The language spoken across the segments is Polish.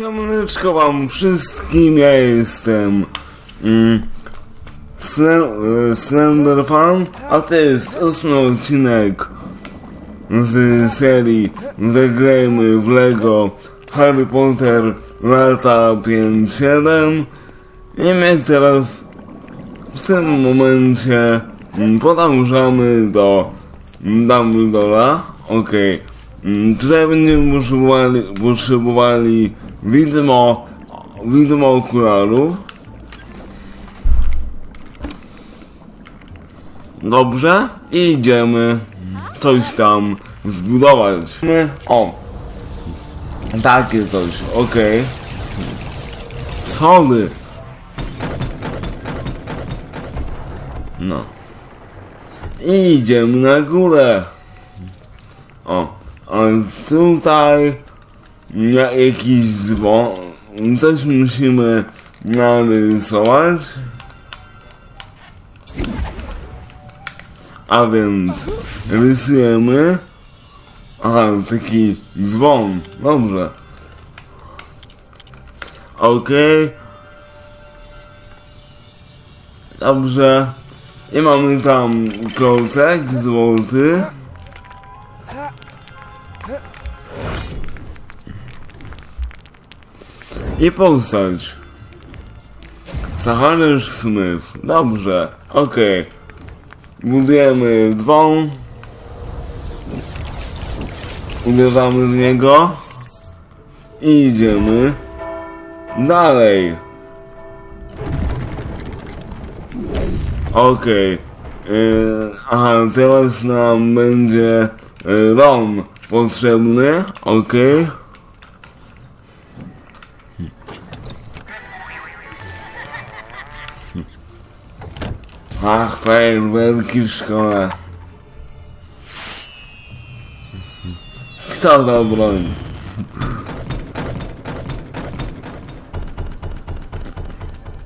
Siemaneczko wam wszystkim, ja jestem mm, Sle- e, Slender Fan, a to jest ósmy odcinek z serii Zagrajmy w Lego Harry Potter lata 5-7 i my teraz w tym momencie mm, podążamy do Dumbledora, okej. Mm, Tutaj będziemy potrzebowali, potrzebowali widmo, widmo okularów. Dobrze, i idziemy coś tam zbudować. My, o, takie coś, okej. Schody. No. I idziemy na górę. O, a tutaj na jakiś dzwon, coś musimy narysować. A więc rysujemy. Aha, taki dzwon. Dobrze. Okej. Dobrze. I mamy tam klocek złoty. I postać. Sachariusz Smith. Dobrze, okej. Budujemy dzwon. Uderzamy w niego. I idziemy dalej. Okej. Yy, aha, teraz nam będzie yy, ROM potrzebny. Okej. Ach, fajerwerki w szkole. Kto to broni?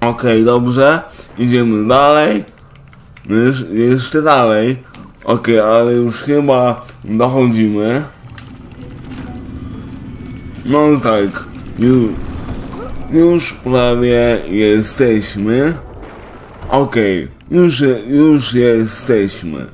Okej, dobrze. Idziemy dalej. No Jesz jeszcze dalej. Okej, ale już chyba dochodzimy. No tak. Już, już prawie jesteśmy. Okej, już, już jesteśmy.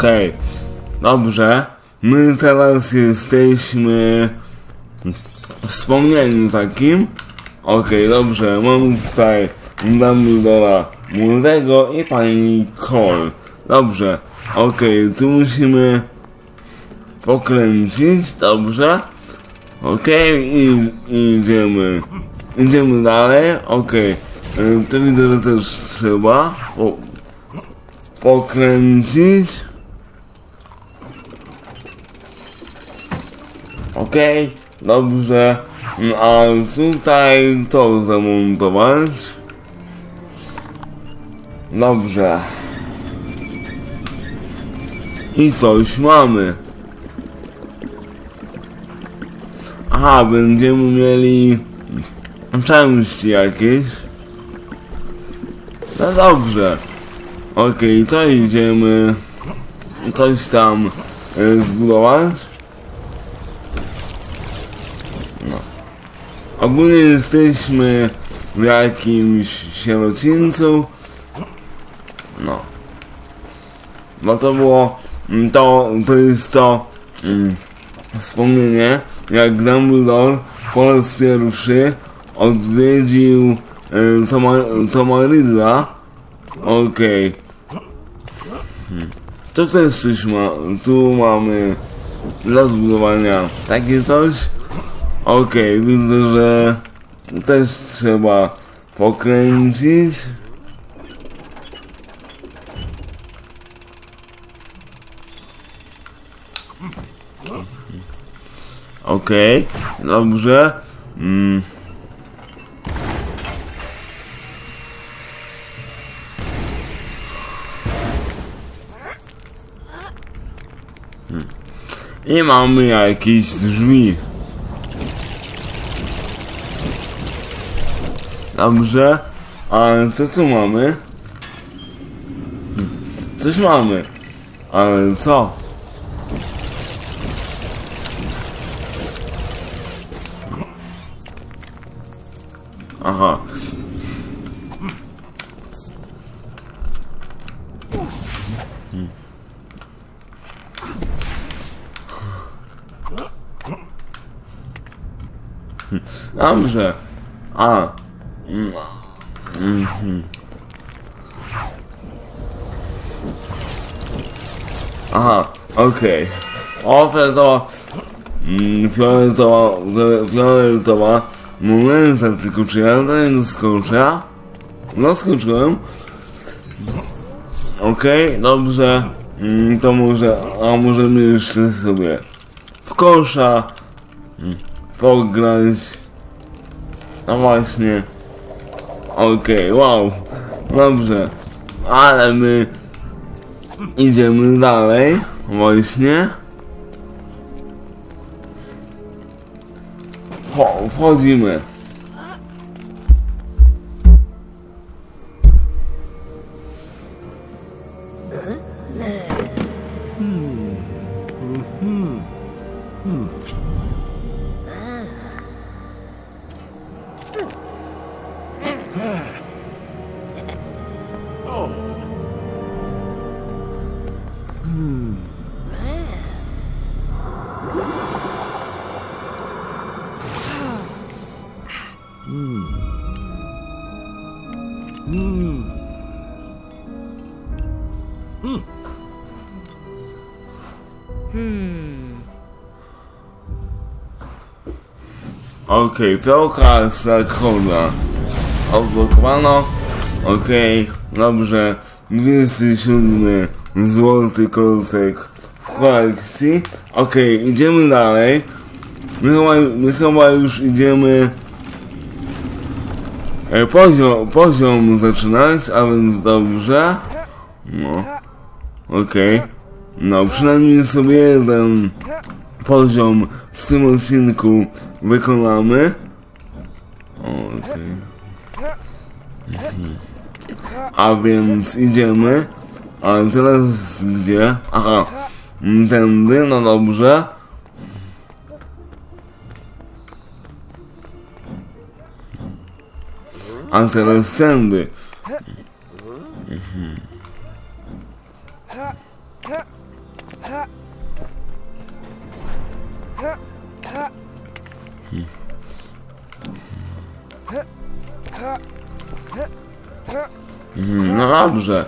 Okej, dobrze. My teraz jesteśmy w wspomnieniu takim. Okej, dobrze. Mamy tutaj Dumbledora młodego i pani Cole. Dobrze. Okej, tu musimy pokręcić. Dobrze. Okej, i, i idziemy. Idziemy dalej. Okej. Okay. To widzę, że też trzeba. Pokręcić. Okej, dobrze. No, A tutaj to zamontować. Dobrze. I coś mamy. Aha, będziemy mieli części jakieś. No dobrze. Okej, to idziemy coś tam e, zbudować. Ogólnie jesteśmy jakimś sierocińcu. No. Bo to było, mm, to, to jest to mm, wspomnienie, jak Dumbledore po raz pierwszy odwiedził e, Toma, Okej. Hmm. To też coś ma. Tu mamy dla zbudowania takie coś. Okej, widzę, że też trzeba pokręcić. Okej, dobrze. Mm. Hmm. I mamy jakieś drzwi. Dobrze. A co tu mamy? Hmm. Coś mamy. Ale co? Aha. Dobrze. A. Mm. Mhm. Aha, okej. Oferta mm, fioletowa, fioletowa momenta tylko czy ja tutaj doskoczę? Doskoczyłem. Okej, dobrze. Mm, to może, a możemy jeszcze sobie w kosza mm, pograć. No właśnie. Okej, wow. Dobrze. Ale my idziemy dalej. Właśnie. Wcho- Wchodzimy. Okej, fiołka z kola. Odblokowano. Okej, dobrze. 27 złoty kolcek w kolekcji. Okej, idziemy dalej. My chyba, my chyba już idziemy e, poziom, poziom zaczynać, a więc dobrze. No. Okej. No, przynajmniej sobie jeden poziom w tym odcinku wykonamy. Okej. Mhm. A więc idziemy. Ale teraz gdzie? Aha. Tędy, no dobrze. A teraz tędy. Mhm, No dobrze.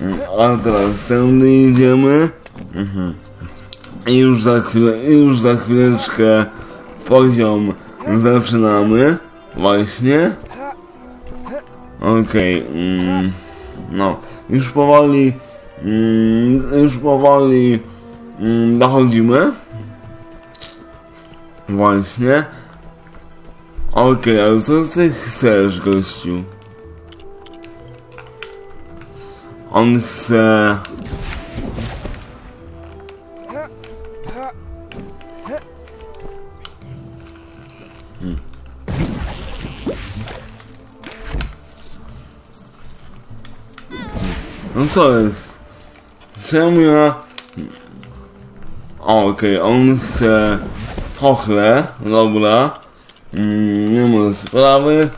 Mm, A teraz tędy idziemy. I już za chwilę, już za chwileczkę poziom zaczynamy. Właśnie. Okej. mm, no. Już powoli. Mm, już powoli. Mm, dochodzimy. Właśnie. Okej, ale co ty chcesz, gościu? On chce... Hmm. No co jest? Czemu ja... Okej, on chce... Chochle, dobra. Mm, nie ma sprawy.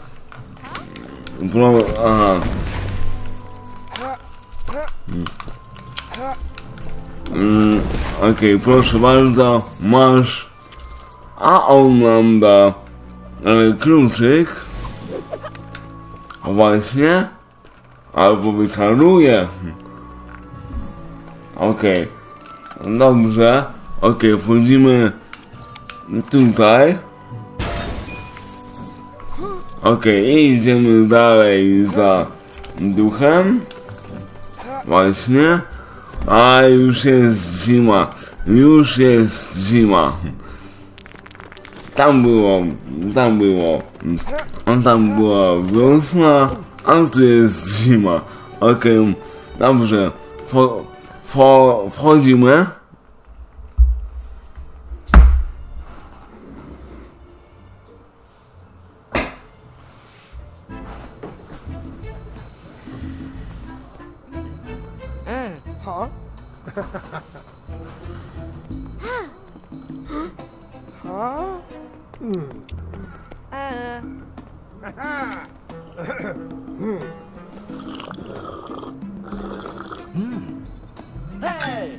Pro... Aha. Mm, Okej, proszę bardzo, masz. A on nam da e, kluczyk. Właśnie. Albo wyczaruje. Okej. Dobrze. Okej, wchodzimy tutaj. Okej, i idziemy dalej za duchem. Właśnie. A już jest zima. Już jest zima. Tam było, tam było, a tam była wiosna, a tu jest zima. Okej, dobrze. Po, po, wchodzimy. Huh? Uh. Hey!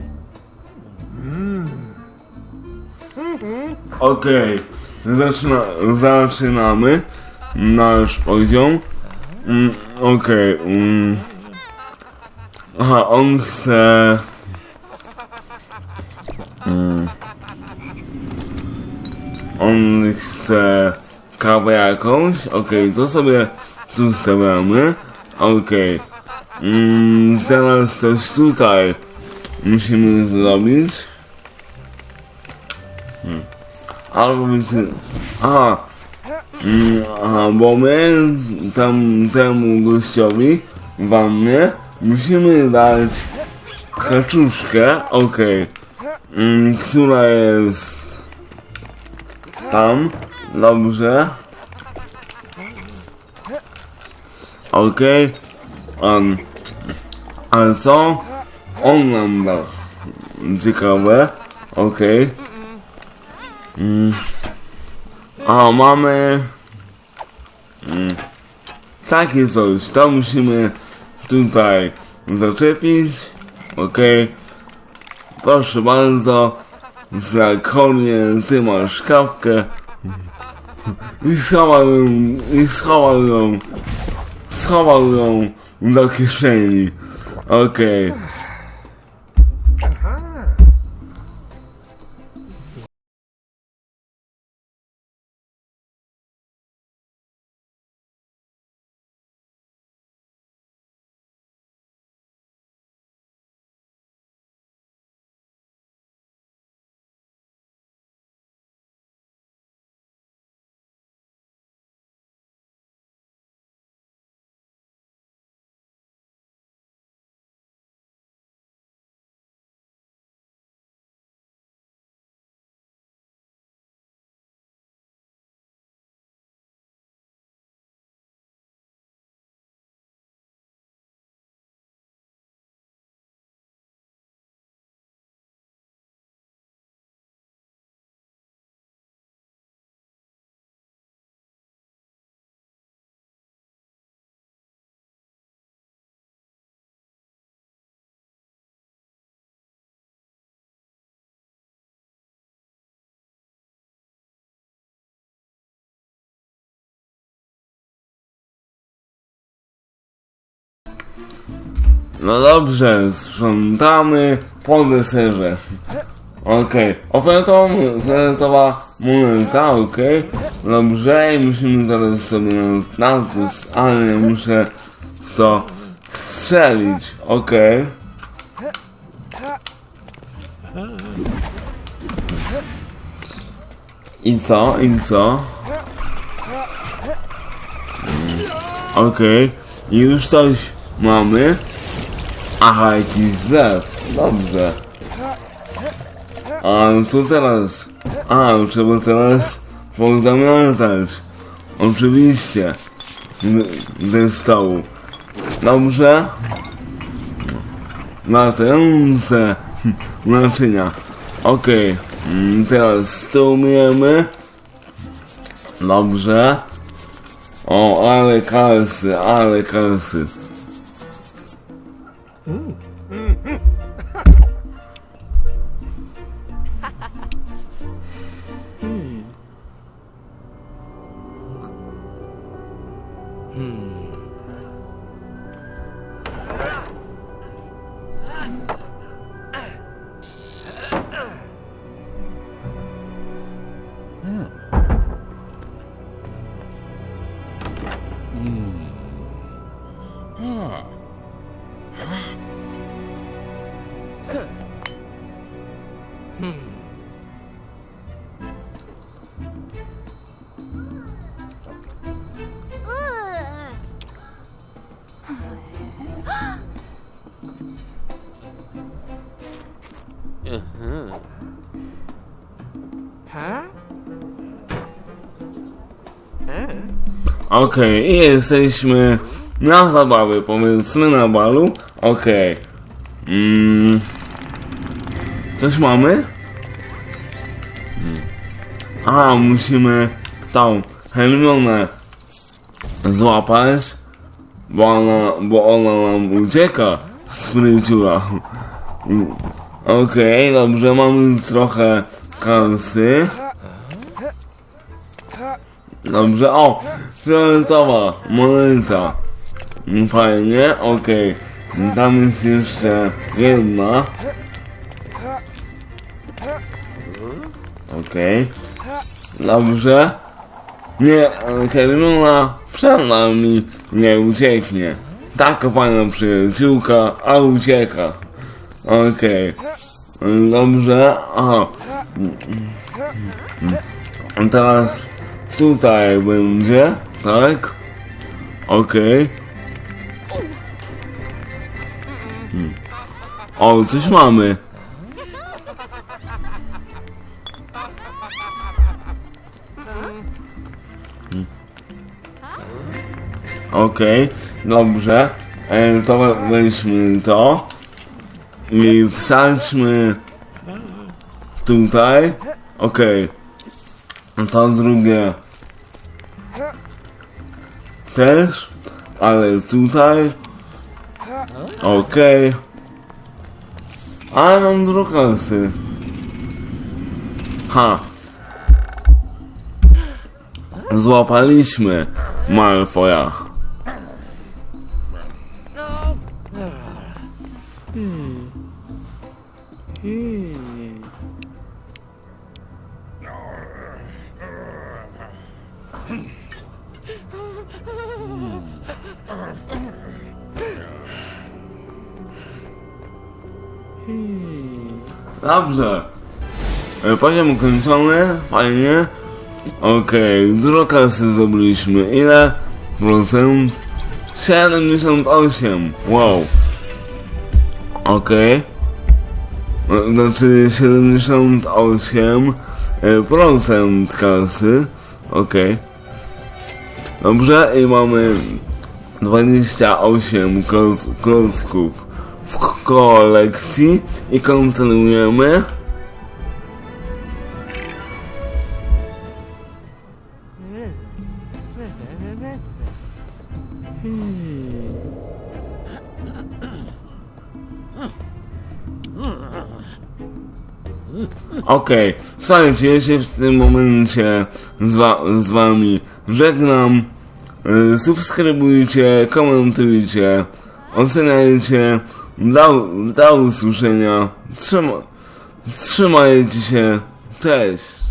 Okej, zaczyna, zaczynamy nasz poziom. Mm, Okej. mm. Aha, on chce... Mm. On chce kawę jakąś. Okej, to sobie tu stawiamy. Okej. Mm, teraz coś tutaj musimy zrobić. Albo ty... Aha. Mm, aha, bo my tam temu gościowi wannie musimy dać kaczuszkę, okej, mm, która jest tam, dobrze. Okej, um, ale co? On nam da. Ciekawe, okej. A mamy mm, takie coś, to musimy tutaj zaczepić, ok, proszę bardzo, zakonie, ty masz kapkę i schował ją, i schował ją, schował ją do kieszeni, ok. No dobrze, sprzątamy po deserze. Okej, ofertowa, ofertowa moneta, okej. Dobrze, i musimy teraz sobie na status, ale muszę to strzelić, okej. I co, i co? Okej, i już coś mamy. Aha, jakiś zlew. Dobrze. A co teraz? A, trzeba teraz pozamiatać. Oczywiście. Ze stołu. Dobrze? Latające naczynia. Okej. Mm, Teraz stół. Dobrze. O, ale kasy, ale kasy. Ooh. Okej, i jesteśmy na zabawie, powiedzmy na balu. Okej. Mm. Coś mamy? A, musimy tą Hermionę złapać, bo ona, bo ona nam ucieka z pryciula. Mm. Okej, dobrze, mamy trochę kasy. Dobrze, o! Fioletowa moneta. Fajnie, okej. Tam jest jeszcze jedna. Okej. Dobrze. Nie, Kermuna przed nami nie ucieknie. Taka fajna przyjaciółka, a ucieka. Okej. Dobrze, aha. Teraz tutaj będzie, tak? Okej. Hmm. O, coś mamy. Hmm. Okej, dobrze. E, to we- weźmy to i wsadźmy tutaj. Okej. To drugie też, ale tutaj okej. A mam dużo kasy. Ha. Złapaliśmy Malfoja. Dobrze. E, Poziom ukończony, fajnie. Okej, dużo kasy zdobyliśmy. Ile procent? 78. Wow. Okej. E, Znaczy 78 e, procent kasy. Okej. Dobrze, i mamy 28 kloc- klocków kolekcji i kontynuujemy. Okej, słuchajcie, ja się w tym momencie z, wa z wami żegnam. Y, Subskrybujcie, komentujcie, oceniajcie. Do, do usłyszenia. Trzyma, trzymajcie się. Cześć.